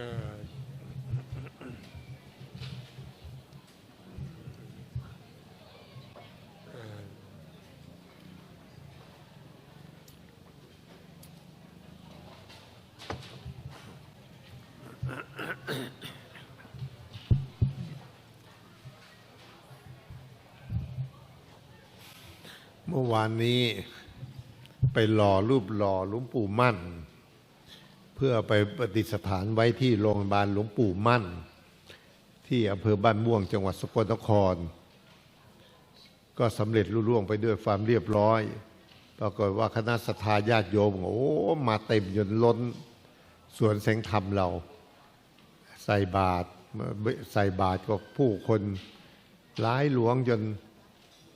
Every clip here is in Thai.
เออเมื่อวานนี้ไปหล่อรูปหล่อหลวงปู่มั่น พื่อไปประดิษฐานไว้ที่โรงพยาบาลหลวงปู่มั่น ที่อำเภอบ้านม่วงจังหวัดสกลนคร ก็สำเร็จรุ่ร่วงไปด้วยความเรียบร้อย ปรากฏว่าคณะสัทธาญาติโยม โอ้ มาเต็มจนล้นสวนแสงธรรมเรา ใส่บาตรใส่บาตรก็ผู้คนร้ายหลวงจน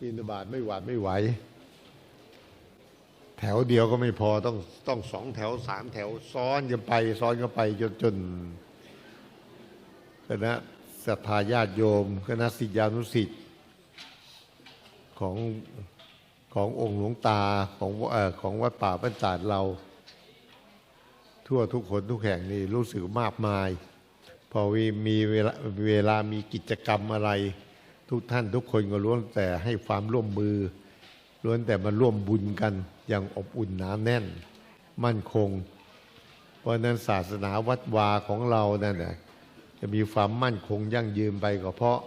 บินบาตไม่หวาดไม่ไหว แถวเดียวก็ไม่พอต้องต้องสองแถวสามแถวซ้อนกันไป ซ้อนกันไปจนจนคณะศรัทธาญาติโยม คณะศิษยานุศิษย์ของขององค์หลวงตาของอของวัดป่าบ้านตาดเรา ทั่วทุกคนทุกแห่งนี่รู้สึกมากมาย พอมีมีเวลาเวลามีกิจกรรมอะไร ทุกท่านทุกคนก็ล้วนแต่ให้ความร่วมมือ ล้วนแต่มาร่วมบุญกัน อย่างอบอุ่นหนาแน่น มั่นคง เพราะนั้นศาสนาวัดวาของเรานั่นนะจะมีความมั่นคงยั่งยืนไปก็เพราะ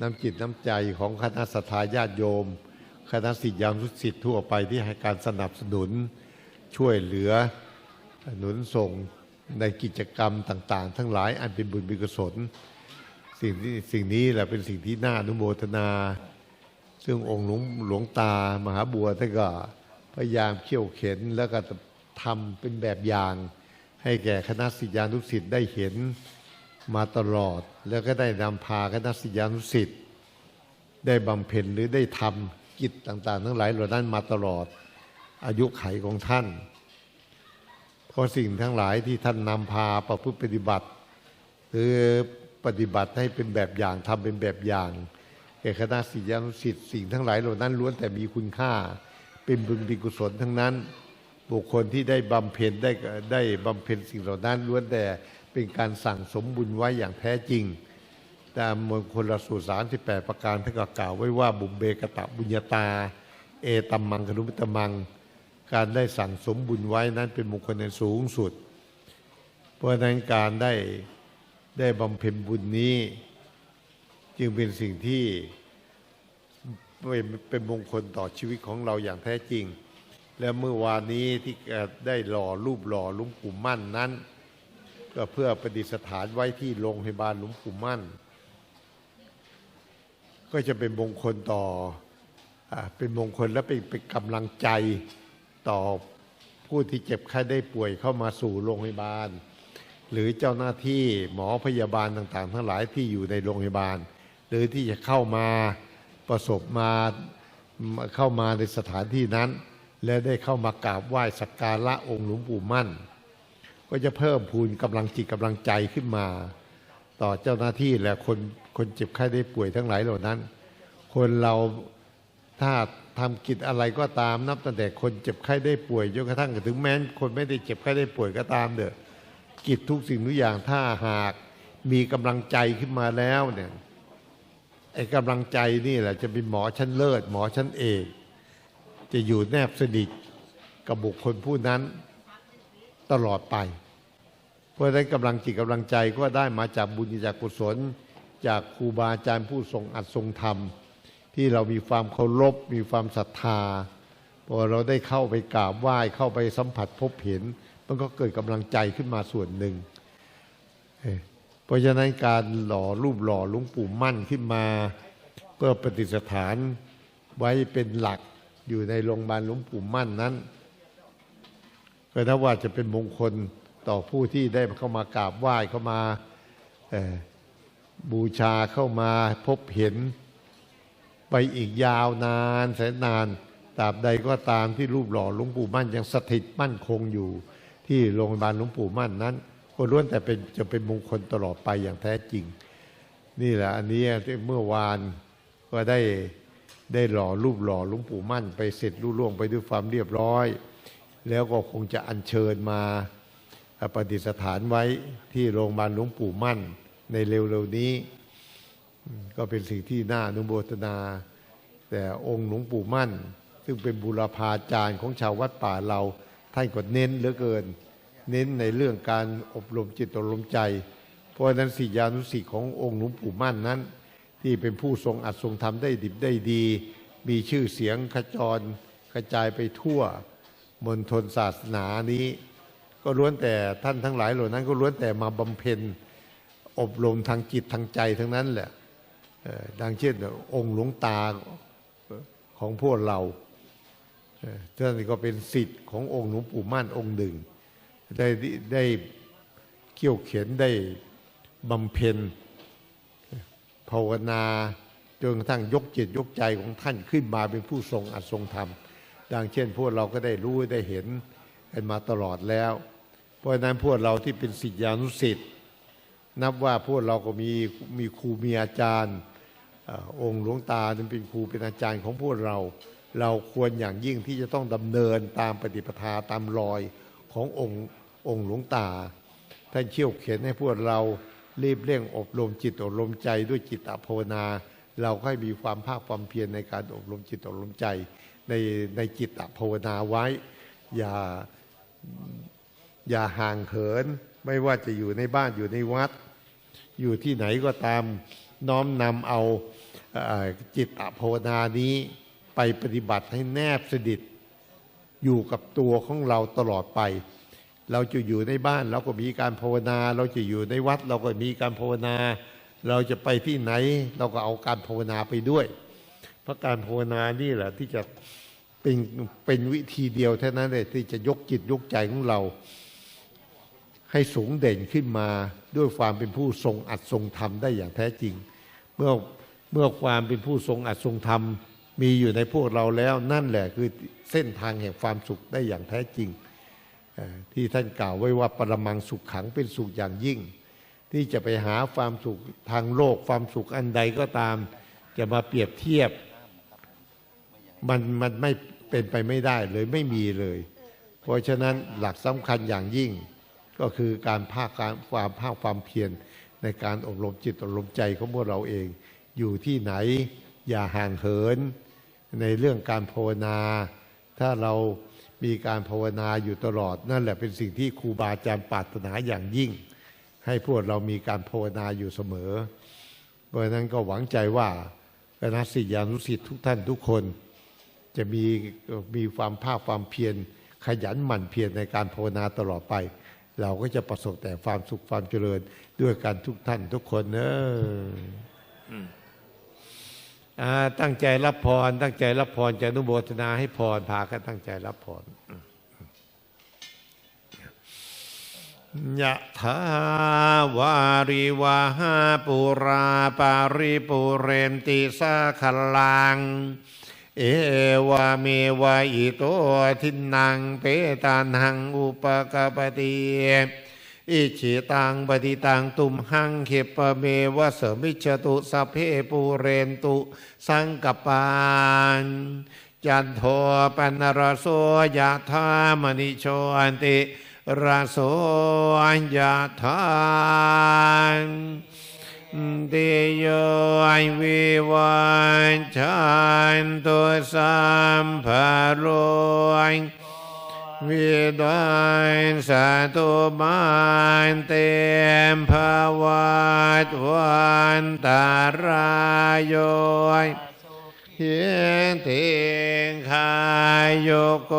น้ำจิตน้ำใจของคณะสัตยาญาติโยม คณะสิทธิยามสุสิทธิ์ทั่วไปที่ให้การสนับสนุนช่วยเหลือหนุนส่งในกิจกรรมต่าง ๆ ทั้งหลายอันเป็นบุญเป็นกุศลสิ่งที่สิ่งนี้แหละเป็นสิ่งที่น่าอนุโมทนา ซึ่งองค์หลวงงตามหาบัวท่านก็พยายามเขี่ยวเข็นแล้วก็ทำเป็นแบบอย่าง ให้แก่คณะศิยานุศิษย์ได้เห็นมาตลอด แล้วก็ได้นำพาคณะศิยานุศิษย์ได้บำเพ็ญหรือได้ทำกิจต่าง ๆ ทั้งหลายเหล่านั้นมาตลอดอายุไขของท่าน เพราะสิ่งทั้งหลายที่ท่านนำพาประพฤติปฏิบัติ หรือปฏิบัติให้เป็นแบบอย่างทำเป็นแบบอย่าง แก่คณะศิยานุศิษย์สิ่งทั้งหลายเหล่านั้นล้วนแต่มีคุณค่า เป็นบุญเป็นกุศลทั้งนั้น บุคคลที่ได้บำเพ็ญได้ได้บำเพ็ญสิ่งเหล่านั้นล้วนแต่เป็นการสั่งสมบุญไว้อย่างแท้จริงตามมงคลสูตรสามสิบแปดประการท่านก็กล่าวไว้ว่าบุญเบกตะบุญญาตา เอตัมมังคนุมิตมัง การได้สั่งสมบุญไว้นั้นเป็นมงคลในสูงสุด เพราะนั้นการได้ได้บำเพ็ญบุญนี้ จึงเป็นสิ่งที่เป็นมงคลต่อชีวิตของเราอย่างแท้จริง และเมื่อวานนี้ที่ได้หล่อรูปหล่อหลุงปู่มั่นนั้น ก็เพื่อประดิษฐานไว้ที่โรงพยาบาลหลวงปู่มั่น ก็จะเป็นมงคลต่ออเป็นมงคลและเป็นเป็นกำลังใจต่อผู้ที่เจ็บไข้ได้ป่วยเข้ามาสู่โรงพยาบาล หรือเจ้าหน้าที่หมอพยาบาลต่างๆ ทั้งหลายที่อยู่ในโรงพยาบาล รือที่จะเข้ามาประสบมาเข้ามาในสถานที่นั้น และได้เข้ามากราบไหว้สักการะองค์หลวงปู่มั่น ก็จะเพิ่มพูนกำลังจิตกำลังใจขึ้นมา ต่อเจ้าหน้าที่และคนคนเจ็บไข้ได้ป่วยทั้งหลายเหล่านั้น คนเราถ้าทำกิจอะไรก็ตามนับตั้งแต่คนเจ็บไข้ได้ป่วยจนกระทั่งถึงแม้น คนไม่ได้เจ็บไข้ได้ป่วยก็ตามเด้อกิจทุกสิ่งทุกอย่างถ้าหากมีกำลังใจขึ้นมาแล้วเนี่ย ไอ้กำลังใจนี่แหละ จะเป็นหมอชั้นเลิศ หมอชั้นเอกจะอยู่แนบสนิทกับบุคคลผู้นั้นตลอดไป เพราะฉะนั้นกำลังจิตกำลังใจก็ได้มาจากบุญจากกุศล จากครูบาอาจารย์ผู้ทรงอัดทรงธรรม ที่เรามีความเคารพมีความศรัทธาพอเราได้เข้าไปกราบไหว้เข้าไปสัมผัสพบเห็น มันก็เกิดกำลังใจขึ้นมาส่วนหนึ่ง เพราะฉะนั้นการหล่อรูปหล่อหลวงปู่มั่นขึ้นมา เพื่อปฏิสถานไว้เป็นหลักอยู่ในโรงพยาบาลหลวงปู่มั่นนั้นก็นับว่าจะเป็นมงคลต่อผู้ที่ได้เข้ามากราบไหว้เข้ามาบูชาเข้ามาพบเห็น ไปอีกยาวนานแสนนานตราบใดก็ตามที่รูปหล่อหลวงปู่มั่นยังสถิตมั่นคงอยู่ที่โรงพยาบาลหลวงปู่มั่นนั้น ก็ล้วนแต่เป็นจะเป็นมงคลตลอดไปอย่างแท้จริง นี่แหละอันนี้เมื่อวานก็ได้ได้หล่อรูปหล่อหลวงปู่มั่น ไปเสร็จรุ่ล่วงไปด้วยความเรียบร้อย แล้วก็คงจะอัญเชิญมาประดิษฐานไว้ที่โรงพยาบาลหลวงปู่มั่นในเร็วๆนี้ ก็เป็นสิ่งที่น่าอนุโมทนา แต่องค์หลวงปู่มั่น ซึ่งเป็นบุรพาจารย์ของชาววัดป่าเราท่านก็เน้นเหลือเกิน เน้นในเรื่องการอบรมจิตอบรมใจ เพราะฉะนั้นสิทธิานุสิทธิ์ขององค์หลวงปู่มั่นนั้น ที่เป็นผู้ทรงอัดทรงทำได้ดิบได้ดี มีชื่อเสียงขจรกระจายไปทั่วมณฑลศาสนานี้ ก็ล้วนแต่ท่านทั้งหลายเหล่านั้น ก็ล้วนแต่มาบำเพ็ญอบรมทางจิตทางใจทั้งนั้นแหละดังเช่นองค์หลวงตาของพวกเราเอ่อท่านก็เป็นสิทธิ์ขององค์หลวงปู่มั่นองค์หนึ่ง ได้ได้เขี่ยวเข็นได้บำเพ็ญภาวนาจนกระทั่งยกจิตยกใจของท่านขึ้นมาเป็นผู้ทรงอัดทรงธรรม ดังเช่น พวกเราก็ได้รู้ได้เห็นกันมาตลอดแล้ว เพราะฉะนั้นพวกเราที่เป็นศิษยานุศิษย์นับว่าพวกเราก็มีมีครูมีอาจารย์อองค์หลวงตาเป็นครูเป็นอาจารย์ของพวกเรา เราควรอย่างยิ่งที่จะต้องดำเนินตามปฏิปทาตามรอย ขององค์องค์หลวงตา ท่านเชี่ยวเข็นให้พวกเรารีบเร่งอบรมจิตอบรมใจด้วยจิตอภาวนา เราค่อยมีความภาคความเพียรในการอบรมจิตอบรมใจในในจิตอภาวนาไว้ อย่าอย่าห่างเหิน ไม่ว่าจะอยู่ในบ้านอยู่ในวัด อยู่ที่ไหนก็ตามน้อมนำเอาจิตอภาวนานี้ไปปฏิบัติให้แนบสนิท อยู่กับตัวของเราตลอดไป เราจะอยู่ในบ้านเราก็มีการภาวนา เราจะอยู่ในวัด เราก็มีการภาวนา เราจะไปที่ไหน เราก็เอาการภาวนาไปด้วย เพราะการภาวนานี่แหละที่จะเป็นเป็นวิธีเดียวเท่านั้นเลยที่จะยกจิตยกใจของเรา ให้สูงเด่นขึ้นมาด้วยความเป็นผู้ทรงอัดทรงธรรมได้อย่างแท้จริง เมื่อเมื่อความเป็นผู้ทรงอัดทรงธรรม มีอยู่ในพวกเราแล้วนั่นแหละคือเส้นทางแห่งความสุขได้อย่างแท้จริง ที่ท่านกล่าวไว้ว่าปรมังสุขขังเป็นสุขอย่างยิ่ง ที่จะไปหาความสุขทางโลกความสุขอันใดก็ตาม จะมาเปรียบเทียบ มันมันไม่เป็นไปไม่ได้เลยไม่มีเลย เพราะฉะนั้นหลักสำคัญอย่างยิ่ง ก็คือการภาคการความภาคความเพียรในการอบรมจิตอบรมใจของพวกเราเอง อยู่ที่ไหนอย่าห่างเหิน ในเรื่องการภาวนา ถ้าเรามีการภาวนาอยู่ตลอด นั่นแหละเป็นสิ่งที่ครูบาอาจารย์ปรารถนาอย่างยิ่ง ให้พวกเรามีการภาวนาอยู่เสมอ เพราะนั้นก็หวังใจว่าคณะศิษยานุศิษย์ทุกท่านทุกคน จะมีมีความภาคความเพียรขยันหมั่นเพียรในการภาวนาตลอดไป เราก็จะประสบแต่ความสุขความเจริญด้วยกันทุกท่านทุกคนเนอะ ตั้งใจรับพร ตั้งใจรับพรจะนุโมทนาให้พรพากันตั้งใจรับพรยะถาวาริวาหาปุราปาริปุเรนติสาขลัง เอวาเมวะอิโตทินังเปตานังอุปกปติ อิชิตังปฏิตังตุมหังเขปเมวะเสมิจฉตุสัพเพปูเรนตุ สังกปานจันโทปนรโสยะธามณิโชอันติราโสยะธานเตโยวิวันชันตุสัมภโรย วิดวันสาตุมันเตมภาวัตวันตารายโยเฮียนเทงขายโยโก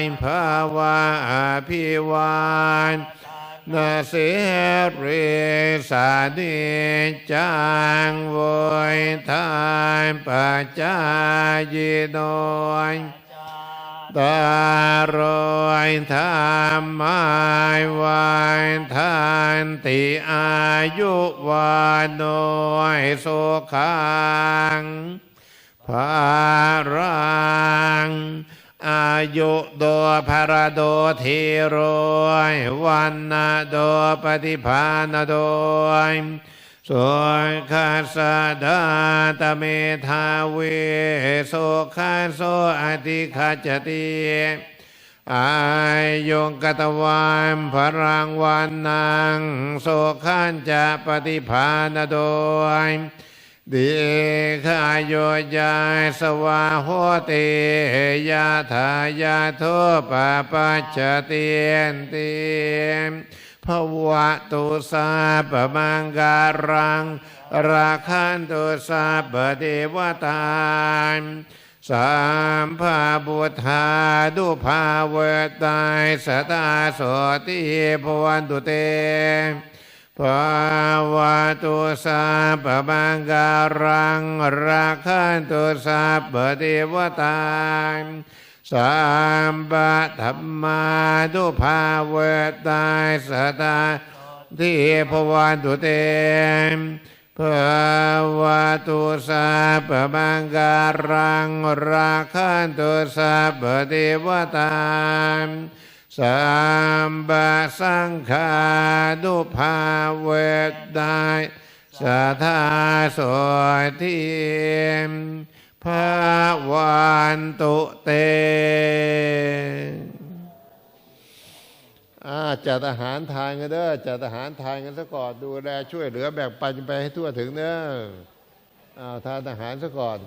ยภาวะอภิวันนาเสเรสานิจังโวยทานปัจจายโนย ตารอยธรรมายวันทันติอายุวานโนยสุขังภารังอายุโดภารโดเทโรยวันนาโดปฏิภาณโดย สุขัสดาตเมธาเวสุขัสโสอติขจติอายยงกตวานพรังวันนังโสขันจะปฏิภาณโดยดีขายโยยายสวาโหติยาทายาโทปะปัจเตียนเติ ภวะตุสาปมังการัง ราคันตุสาปเทวตาสามภาบุทธาดุภาเวตายสตาโสติภวันตุเตภาวะตุสัพพมังการัง ราคันตุสัพพเทวตา สัมปะธรรมาตุภาเวตายสตาที่ภวันตุเตภาวะตุสัพพมังการังราคันตุสัพเทวตาสัมบะสังฆาดุภาเวทได้สัทธาโสทิม ภาวันตุเตอาจัดอาหารทานกันเด้อจัดอาหารทานกันซะก่อนดูแลช่วยเหลือแบ่งปันไปให้ทั่วถึงเด้ออาทานอาหารซะก่อน